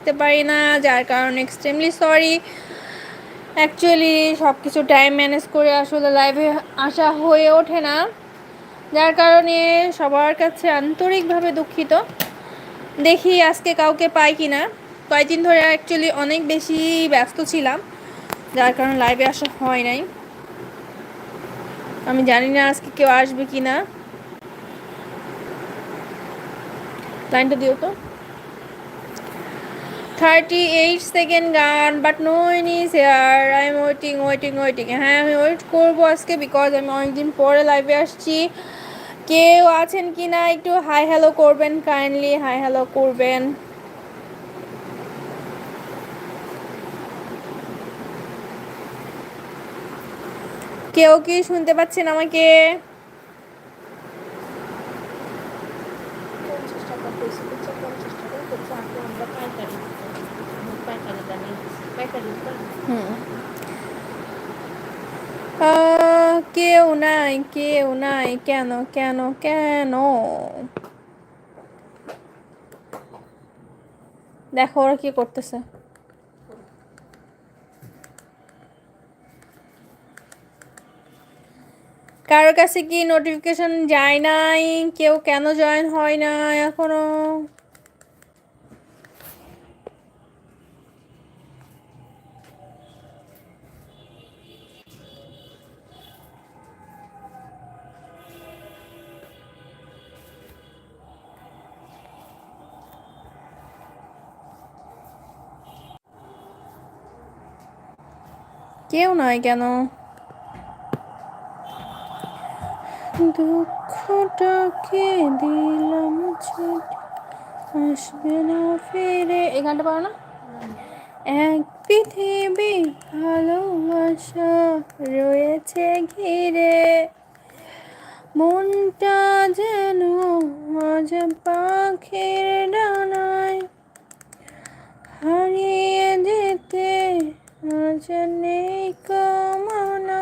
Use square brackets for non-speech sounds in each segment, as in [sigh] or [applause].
করতে পারি না, যার কারণে এক্সট্রিমলি সরি অ্যাকচুয়ালি সব কিছু টাইম ম্যানেজ করে আসলে লাইভে আসা হয়ে ওঠে না। যার কারণে সবার কাছে আন্তরিকভাবে দুঃখিত। দেখি আজকে কাউকে পাই কি না কয়েকদিন ধরে অ্যাকচুয়ালি অনেক বেশি ব্যস্ত ছিলাম, যার কারণে লাইভে আসা হয় নাই। আমি জানি না আজকে কেউ আসবে কি না লাইনটা দিও তো। Thirty eight second gone but no is here I am waiting waiting waiting হ্যাঁ আমি ওয়েট করব আজকে বিকজ আমি অনেকদিন পরে লাইভে আসছি। কেউ আছেন কি না? একটু হাই হ্যালো করবেন কাইন্ডলি হাই হ্যালো করবেন। কেউ কি শুনতে পাচ্ছেন আমাকে হুম আহ, কেউ নাই কেউ নাই। কেন কেন কেন? দেখো, ওরা কি করতেছে? কারোর কাছে কি নোটিফিকেশন যায় নাই? কেউ কেন জয়েন হয় না এখনও? কেউ নয় কেন? দুঃখটাকে দিলাম আসবে না ফিরে। এই গানটা পারো না? এক পৃথিবী ভালোবাসা রয়েছে ঘিরে। মনটা যেন আজ পাখির ডানায় হারিয়ে যেতে আজ নেই কামনা।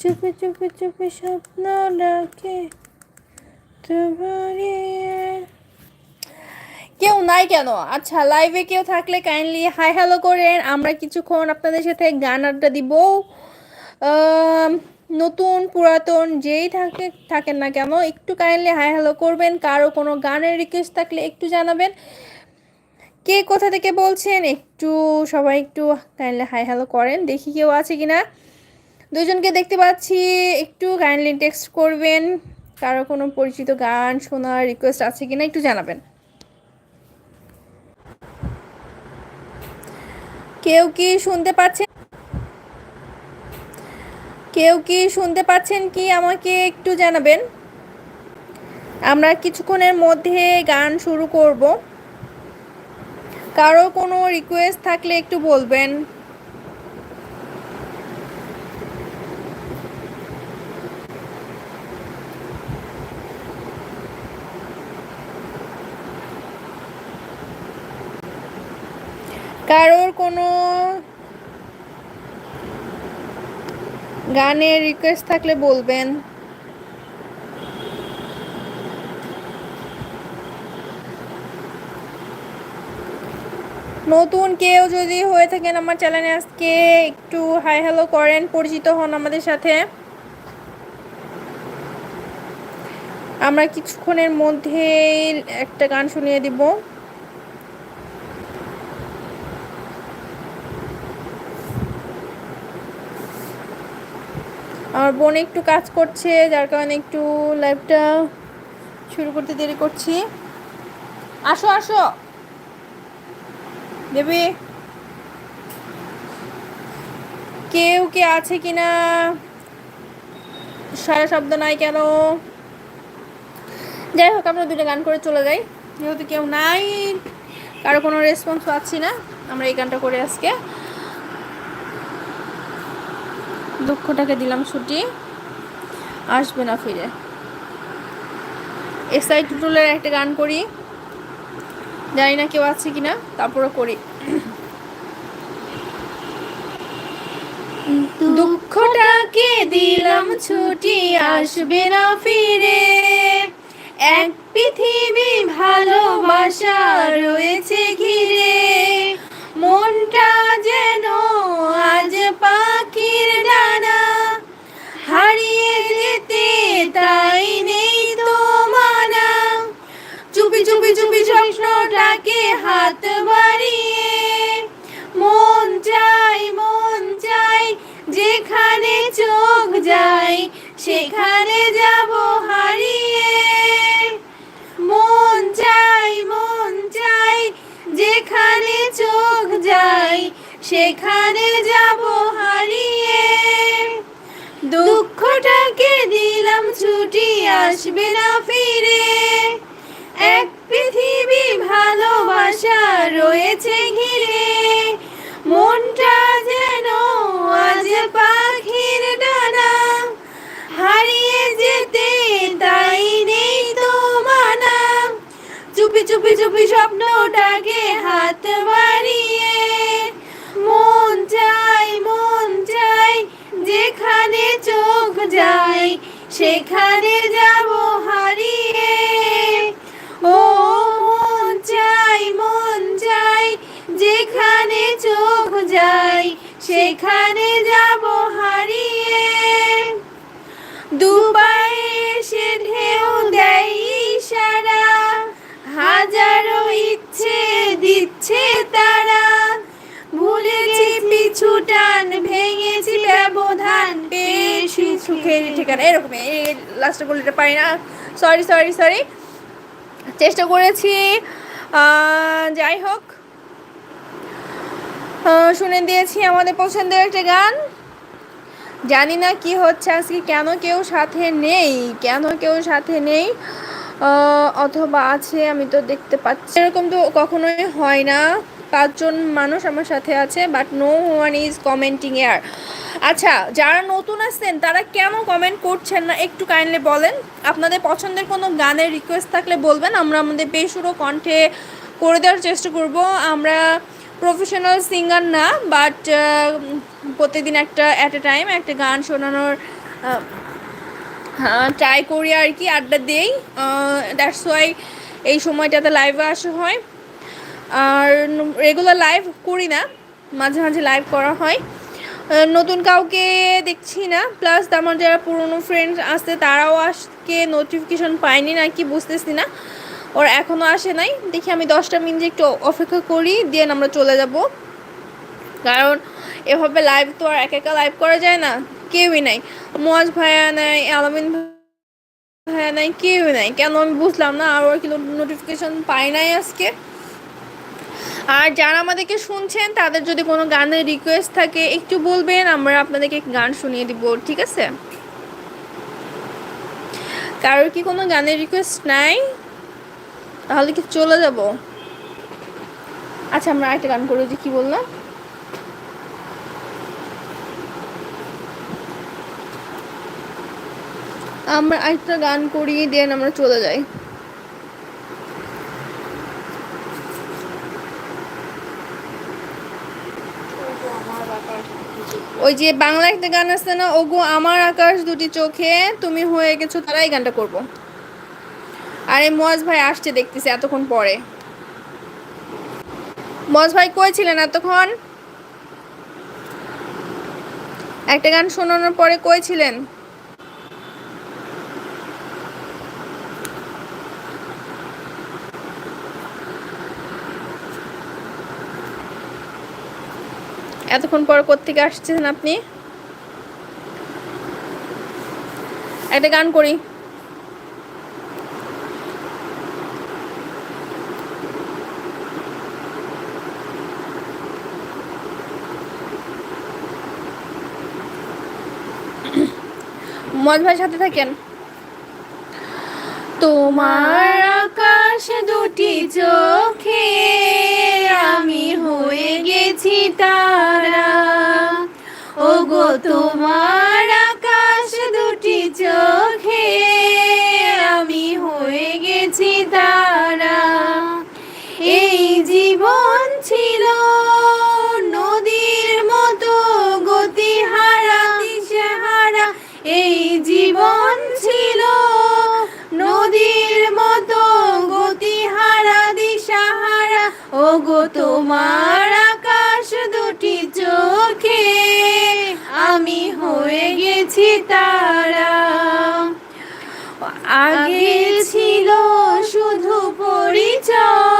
চুপে চুপে চুপে স্বপ্ন ডাকে তোমারে। কেউ নাই কেন? আচ্ছা লাইভে কেউ থাকলে কাইন্ডলি হাই হ্যালো করেন। আমরা কিছুক্ষণ আপনাদের সাথে গান আড্ডা দিব। নতুন, পুরাতন, যেই থাকে, থাকেন না কেন, একটু কাইন্ডলি হাই হ্যালো করবেন। কারও কোনো গানের রিকোয়েস্ট থাকলে একটু জানাবেন। কে কোথা থেকে বলছেন? একটু সবাই একটু কাইন্ডলি হাই হ্যালো করেন, দেখি কেউ আছে কিনা। দুজনকে দেখতে পাচ্ছি, একটু কাইন্ডলি টেক্সট করবেন। কারও কোনো পরিচিত গান শোনার রিকোয়েস্ট আছে কিনা একটু জানাবেন। কেউ কি শুনতে পাচ্ছেন? কেউ কি শুনতে পাচ্ছেন কি আমাকে একটু জানাবেন? আমরা কিছুক্ষণের মধ্যে গান শুরু করব। কারও কোনো রিকোয়েস্ট থাকলে একটু বলবেন। কারোর কোনো গানের রিকোয়েস্ট থাকলে বলবেন। নতুন কেউ যদি হয়ে থাকেন আমার চ্যানেলে আজকে একটু হাই হ্যালো করেন, পরিচিত হন আমাদের সাথে। আমরা কিছুক্ষণের মধ্যে একটা গান শুনিয়ে দিব। আমার বোন একটু কাজ করছে, যার কারণে একটু লাইভটা শুরু করতে দেরি করছি। আসো আসো। দেবী? কেউ কে আছে কিনা? সারা শব্দ নাই কেন? যাই হোক, আমরা দুটো গান করে চলে যাই। যেহেতু কেউ নাই, কারও কোনো রেসপন্স পাচ্ছি না, আমরা এই গানটা করে আজকে। দুঃখটাকে দিলাম ছুটি, আসবে না ফিরে। এসআই টুটুলের একটা গান করি। জানি না কেউ আছে কিনা তারপরে করি। দুঃখটাকে দিলাম, ছুটি আসবে না ফিরে। এক পৃথিবী ভালোবাসা রয়েছে ঘিরে। মনটা যেন আজ পাখির ডানা। হারিয়ে যেতে তাই নেই চুপি চুপি স্বপ্নটাকে হাত বাড়িয়ে। মন চাই মন চাই, যেখানে চোখ যায়, সেখানে যাব হারিয়ে। মন চাই মন চাই, যেখানে চোখ যায়, সেখানে যাব হারিয়ে। দুঃখটাকে দিলাম, ছুটি আসবে না ফিরে। রয়েছে ঘিরে, মনটা যেন আজ পাখির ডানা। হারিয়ে যেতে তাই নেই তো মানা। চুপি চুপি চুপি স্বপ্নটাকে হাত বাড়িয়ে, মন চাই মন চাই, যেখানে চোখ যায়, সেখানে যাব হারিয়ে। সেখানে যাব হারিয়ে দুবাই এসে ঢেউ দেয় ইশারা। হাজারো ইচ্ছে দিচ্ছে তারা। ভুলেছি পিছু টান, ভেঙেছি ব্যবধান বেশি সুখের ঠিকানা। এরকম, এই লাস্টে গলিটা পারি না। সরি সরি সরি চেষ্টা করেছি যাই হোক শুনে দিয়েছি আমাদের পছন্দের একটা গান। জানি না কি হচ্ছে আজকে, কেন কেউ সাথে নেই, কেন কেউ সাথে নেই অথবা আছে, আমি তো দেখতে পাচ্ছি। এরকম তো কখনোই হয় না, পাঁচজন মানুষ আমার সাথে আছে but no one is commenting here আচ্ছা যারা নতুন আসছেন, তারা কেন কমেন্ট করছেন না? একটু কাইন্ডলি বলেন। আপনাদের পছন্দের কোনো গানের রিকোয়েস্ট থাকলে বলবেন, আমরা আমাদের বেসুরো কণ্ঠে করে দেওয়ার চেষ্টা করব। আমরা প্রফেশনাল সিঙ্গার না বাট প্রতিদিন একটা অ্যাট এ টাইম একটা গান শোনানোর ট্রাই করি আর কি, আড্ডা দিই। দ্যাটস ওয়াই এই সময়টাতে লাইভে আসা হয়। আর রেগুলার লাইভ করি না, মাঝে মাঝে লাইভ করা হয়। নতুন কাউকে দেখছি না প্লাস আমার যারা পুরনো ফ্রেন্ডস আসছে তারাও আজকে নোটিফিকেশন পায়নি নাকি, বুঝতেছি না। ওর এখনও আসে নাই। দেখি আমি দশটা মিনিট একটু অপেক্ষা করি, দেন আমরা চলে যাব। কারণ এভাবে লাইভ তো আর একা একা লাইভ করা যায় না, কেউই নাই। মোয়াজ ভাইয়া নাই, আলামিন ভাইয়া নাই, কেউই নাই। কেন আমি বুঝলাম না, আর ওর কি নোটিফিকেশন পাই নাই আজকে। আর যারা আমাদেরকে শুনছেন, তাদের যদি কোনো গানের রিকোয়েস্ট থাকে, একটু বলবেন, আমরা আপনাদেরকে গান শুনিয়ে দিব, ঠিক আছে? কারোর কি কোনো গানের রিকোয়েস্ট নাই? তাহলে কি চলে যাব? আচ্ছা আমরা একটা গান করে যে কি বললাম? আমরা একটা গান করিয়ে দেন আমরা চলে যাই। ওই যে বাংলা একটা গান আছে না, ওগো আমার আকাশ দুটি চোখে, তুমি হয়ে গেছো, তারা এই গানটা করব। আরে মজ ভাই আসছে দেখতেছি এতক্ষণ পরে। মজ ভাই কই ছিলেন এতক্ষণ? একটা গান শোনানোর পরে কই ছিলেন? এতক্ষণ পর কোত্থেকে আসছেন আপনি? একটা গান করি। মজ ভাই সাথে থাকেন? তোমার আকাশ দুটি চোখে আমি হয়ে গেছি তারা। ও গো তোমার আকাশ দুটি চোখে আমি হয়ে গেছি তারা। জীবন ছিল। নদীর মতো গতিহারা, দিশাহারা। ও গো তোমার আকাশ দুটি চোখে। আমি হয়ে গেছি তারা। আগে ছিল শুধু পরিচয়।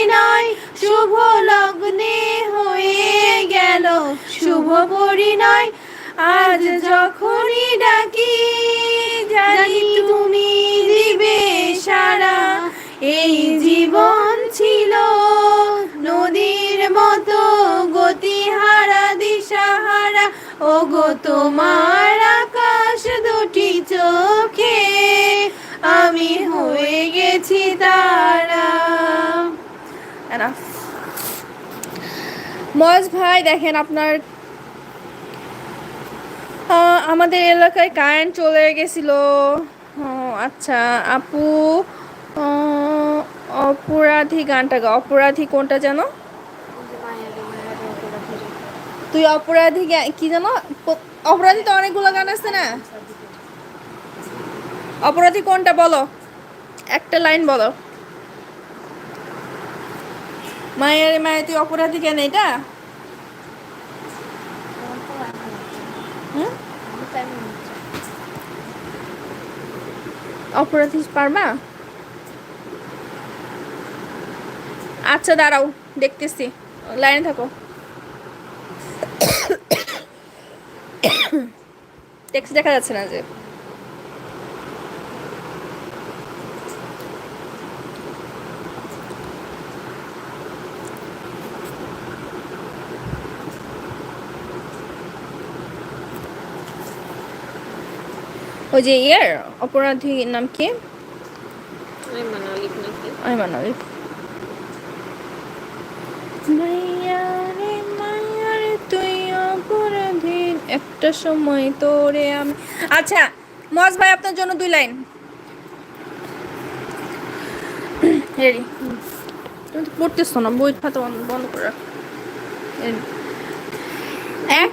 পরিণয়, শুভ লগ্নে হয়ে গেল। শুভ পরিণয়, আজ যখনই ডাকি, জানি তুমি দিবে সারা এই জীবন ছিল নদীর মতো গতিহারা দিশাহারা ও গো তোমার আকাশ দুটি চোখে, আমি হয়ে গেছি তারা। মজ ভাই, দেখেন আপনার আমাদের এলাকায় কারেন্ট চলে গেছিল। আচ্ছা আপু অপরাধী গানটা গা অপরাধী কোনটা যেন তুই অপরাধী কি প- অপরাধী তো অনেকগুলো গান আছে না? অপরাধী কোনটা বলো? একটা লাইন বলো। মায়ের মায়ের তুই অপরাধী কেন এটা? অপরাধী পারবা? আচ্ছা দাঁড়াও, দেখতেছি। লাইনে থাকো। [coughs] টেক্সট দেখা যাচ্ছে না যে। ওই যে ইয়ার অপরাধী নাম কি? আইমান আলিফ তুই অপরাধী। একটা সময় তোরে আমি আচ্ছা মজ ভাই আপনার জন্য দুই লাইন। রেডি। তুমি তো পড়তেছো না বই খাতা বন্ধ করে রাখো?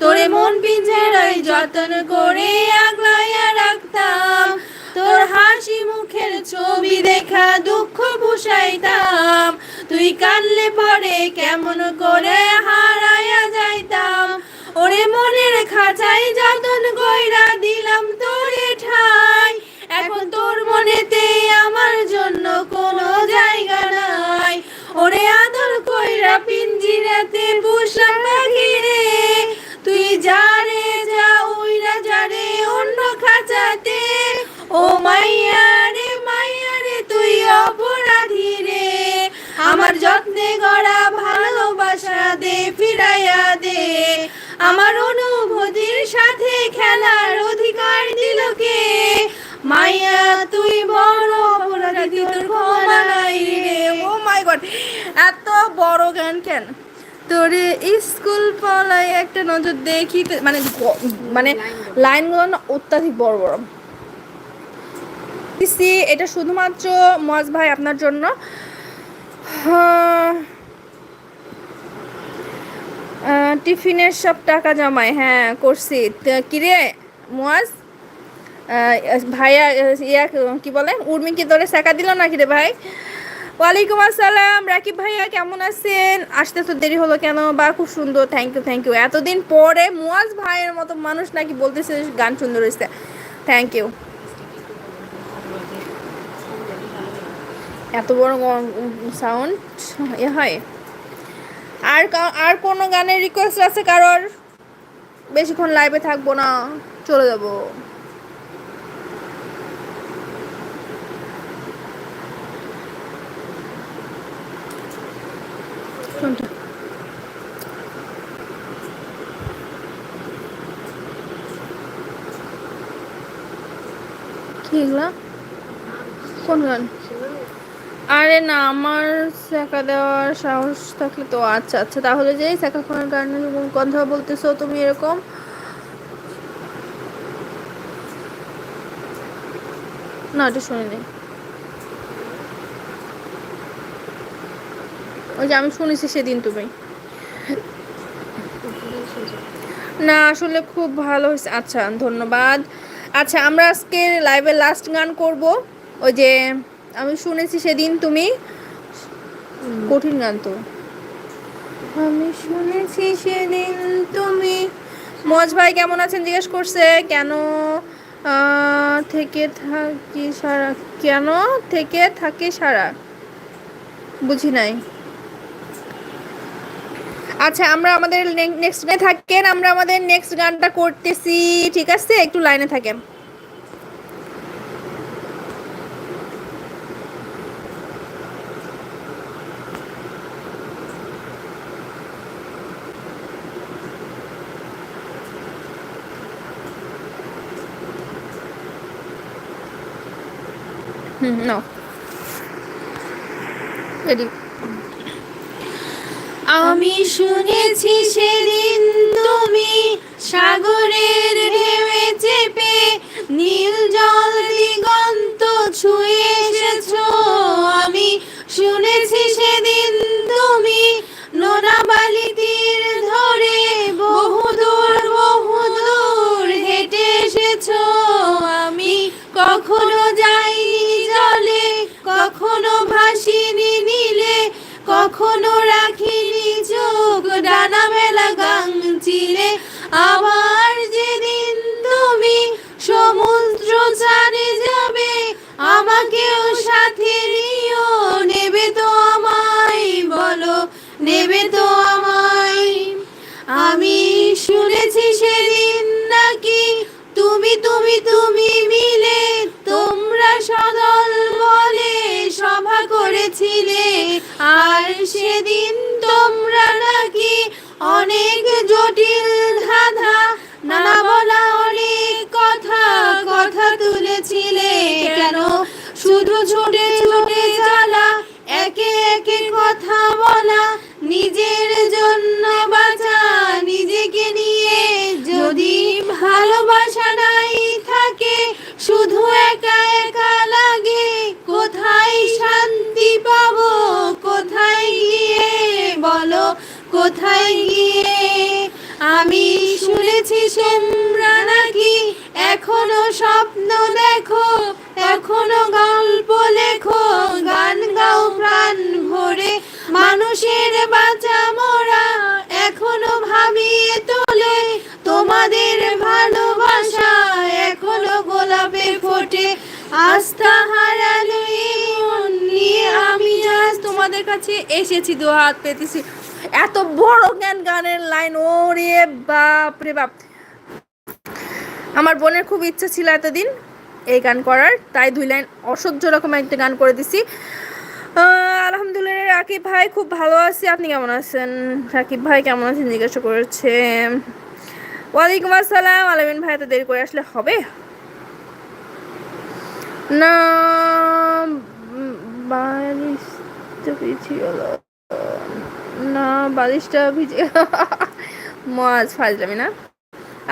তোরে মন পিঞ্জেরায় যতন করে আগলাইয়া রাখতাম। তোর হাসি মুখের ছবি দেখা দুঃখ বুসাইতাম তুই কানলে পরে কেমন করে হারায়া যাইতাম। ওরে মনের খাঁচাই যতন গয়রা দিলাম তোরে ঠাই। এখন তোর মনেতে আমার জন্য কোনো জায়গা নাই। ওরে আদর কইরা পিঞ্জিরাতে পুষলাম যত্নে গড়া ভালোবাসা দে, ফিরাইয়া দে। আমার অনুভূতির সাথে খেলার অধিকার দিল কে? মাইয়া, তুই বড় অপরাধী, তোর ক্ষমা নাই রে। ও মাই গড, এত বড় গান কেন? তোরে স্কুল পলায় একটা নজর দেখি মানে মানে লাইনগুলো না অত্যাধিক বড় বড়। এটা শুধুমাত্র মজ ভাই আপনার জন্য। টিফিনের সব টাকা জমায় হ্যাঁ করছি। কিরে, মুয়াজ? ভাইয়া ইয়া, কি বলে? উর্মি কি তোরে শেখা দিল নাকি রে ভাই? ওয়ালাইকুম আসসালাম, রাকিব ভাইয়া, কেমন আছেন? আসতে তো দেরি হলো কেন? বা, খুব সুন্দর থ্যাংক ইউ থ্যাংক ইউ এতদিন পরে মুয়াজ ভাইয়ের মতো মানুষ নাকি বলতেছে গান সুন্দর হয়েছে। থ্যাংক ইউ এত বড় সাউন্ড এ হয়। আর আর কোনো গানের রিকোয়েস্ট আছে কারোর? বেশিক্ষণ লাইভে থাকব না চলে যাব। কোনটা? কি এগুলা? কোন গান? আরে না, আমার শেখা দেওয়ার সাহস থাকলে তো আচ্ছা আচ্ছা। তাহলে যে শেখা খাওয়ার কারণে কথা বলতেছো, তুমি এরকম? না এটা শুনিনি ওই যে আমি শুনেছি সেদিন তুমি। না, আসলে খুব ভালো হয়েছে। আচ্ছা ধন্যবাদ। আচ্ছা আমরা আজকে লাইভে লাস্ট গান করব। ওই যে আমি শুনেছি সেদিন তুমি কঠিন গান তো। আমি শুনেছি সেদিন তুমি মজ ভাই কেমন আছেন জিজ্ঞেস করছে কেন থেকে থাকি সারা কেন থেকে থাকে সারা? বুঝি নাই। আচ্ছা আমরা আমাদের নেক্সট গানে থাকেন আমরা আমাদের নেক্সট গানটা করতেছি ঠিক আছে? একটু লাইনে থাকেন। হুম নাও রেডি আমি শুনেছি সেদিন তুমি সাগরের ঢেউয়ে চেপে নীল জল দিগন্ত ছুঁয়ে এসেছ। আমি শুনেছি আমি তোমাদের কাছে এসেছি, দু হাত পেতেছি। এত বড় জ্ঞান গানের লাইন, ওরে বাপ রে বাপ। আমার বোনের খুব ইচ্ছা ছিল এতদিন এই গান করার, তাই দুই লাইন অসহ্য রকম একটা গান করে দিছি। আলহামদুলিল্লাহ, রাকিব ভাই খুব ভালো আছি। আপনি কেমন আছেন? রাকিব ভাই কেমন আছেন? জিজ্ঞাসা করেছে। ওয়ালাইকুম আসসালাম। আলামিন ভাই এত দেরি করে আসলে হবে? না উম, বালিশটা ভিজিয়ে গেলো। না বালিশটা ভিজে মজ ফাজলামি না?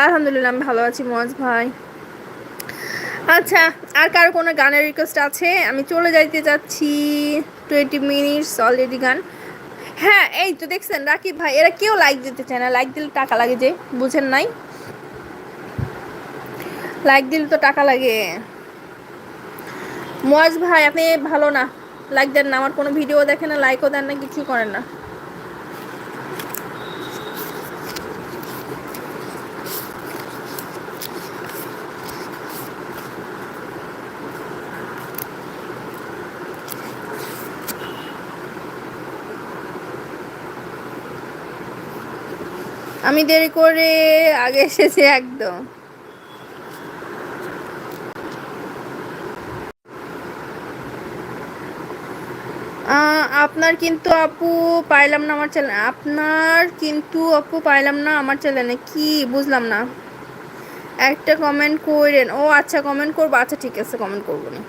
আলহামদুলিল্লাহ আমি ভালো আছি মজ ভাই। আচ্ছা আর কারও কোনো গানের রিকোয়েস্ট আছে? আমি চলে যাইতে যাচ্ছি। টোয়েন্টি মিনিটস অলরেডি গান হ্যাঁ এই তো দেখছেন রাকিব ভাই এরা কেউ লাইক দিতে চায় না। লাইক দিলে টাকা লাগে যে বুঝেন নাই? লাইক দিলে তো টাকা লাগে। মজ ভাই, আপনি ভালো না। লাইক দেন না, আমার কোনো ভিডিও দেখেন না লাইকও দেন না, কিছু করেন না। আমি দেরি করে আগে এসেছি একদম। আপনার কিন্তু আপু পাইলাম না আমার চ্যানেল আপনার কিন্তু আপু পাইলাম না আমার চ্যানেলে কি বুঝলাম না। একটা কমেন্ট করেন ও আচ্ছা কমেন্ট করব। আচ্ছা ঠিক আছে কমেন্ট করব না।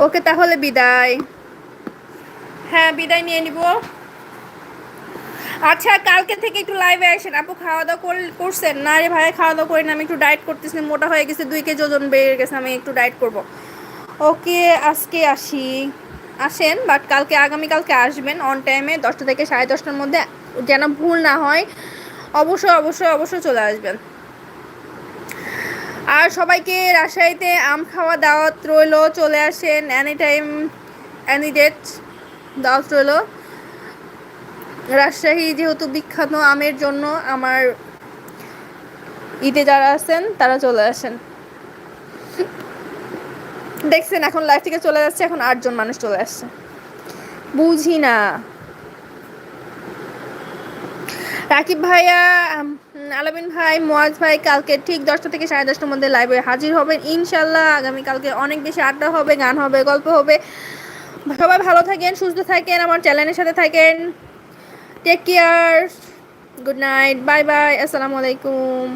ওকে তাহলে বিদায়। হ্যাঁ বিদায় নিয়ে নিব। আচ্ছা কালকে থেকে একটু লাইভে আসেন। আপু খাওয়া দাওয়া কর- করছেন? না রে ভাই খাওয়া দাওয়া করেন আমি একটু ডায়েট করতেছি মোটা হয়ে গেছে, দুই কেজি ওজন বেড়ে গেছে, আমি একটু ডায়েট করব। ওকে, আজকে আসি। আসেন বাট কালকে, আগামীকালকে আসবেন অন টাইমে দশটা থেকে সাড়ে দশটার মধ্যে, যেন ভুল না হয়, অবশ্যই অবশ্যই অবশ্যই চলে আসবেন। আর সবাইকে রাজশাহীতে আম খাওয়া দাওয়াত রইল, চলে আসেন এনি টাইম এনি ডেট দাওয়াত রইল। রাজশাহী যেহেতু বিখ্যাত আমের জন্য আমার ঈদে যারা আছেন, তারা চলে আসেন। দেখছেন, এখন লাইফ থেকে চলে যাচ্ছে, এখন আটজন মানুষ চলে আসছে। বুঝি না। রাকিব ভাইয়া আলামিন ভাই মোয়াজ ভাই, কালকে ঠিক দশটা থেকে সাড়ে দশটার মধ্যে লাইভে হাজির হবেন ইনশাল্লাহ আগামী কালকে অনেক বেশি আড্ডা হবে, গান হবে, গল্প হবে। সবাই ভালো থাকেন, সুস্থ থাকেন, আমার চ্যানেলের সাথে থাকেন। Take care good night bye bye আসসালামু আলাইকুম